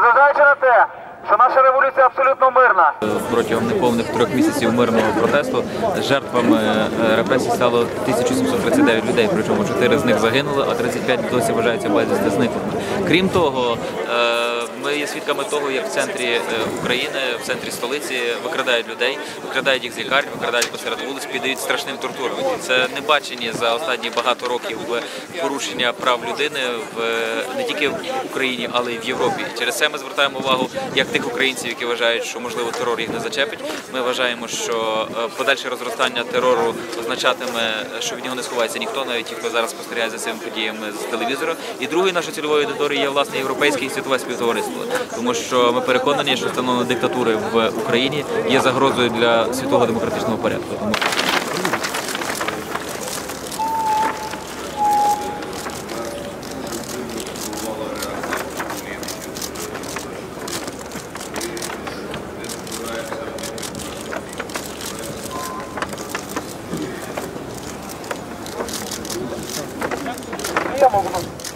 Зважаючи на те, що наша революція абсолютно мирна, Протягом неповних трьох місяців мирного протесту жертвами е, репресій стало 1739 людей, причому 4 з них загинули, а 35 досі вважаються безвісти зниклими. Крім того, ми є свідками того, як в центрі е, України, в центрі столиці викрадають людей, викрадають їх з лікарень, викрадають посеред вулиць, піддають страшним тортурам. Це не бачені за останні багато років порушення прав людини в не тільки в Україні, але й в Європі. Через це ми звертаємо увагу як тих українців, які вважають, що можливо терор їх не зачепить. Ми вважаємо, що е, подальше розростання терору означатиме, що від нього не сховається ніхто, навіть ті, хто зараз спостерігає за цими подіями з телевізора. І другою нашою цільовою аудиторією є власне європейське і світове співтовариство, тому що ми переконані, що встановлення диктатури в Україні є загрозою для світового демократичного порядку. Тому всім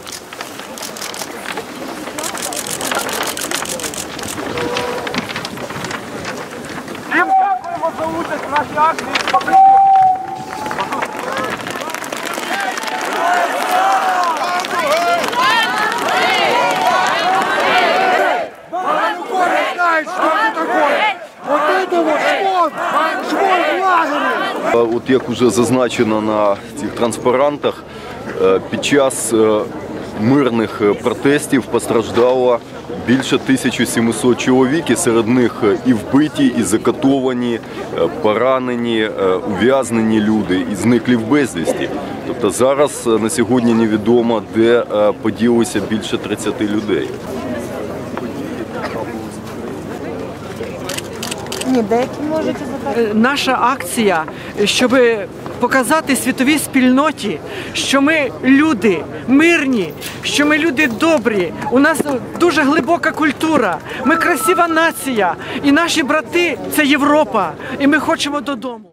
От як уже зазначено на цих транспарантах, е, під час е, мирних е, протестів постраждало більше 1700 чоловік, і серед них е, і вбиті, і закатовані, е, поранені, е, ув'язнені люди, і зниклі в безвісті. Тобто зараз на сьогодні невідомо, де поділося більше 30 людей. Ні, деякі можете запитати. Е, наша акція, щоб показати світовій спільноті, що ми люди мирні, що ми люди добрі. У нас дуже глибока культура. Ми красива нація, і наші брати це Європа. І ми хочемо додому.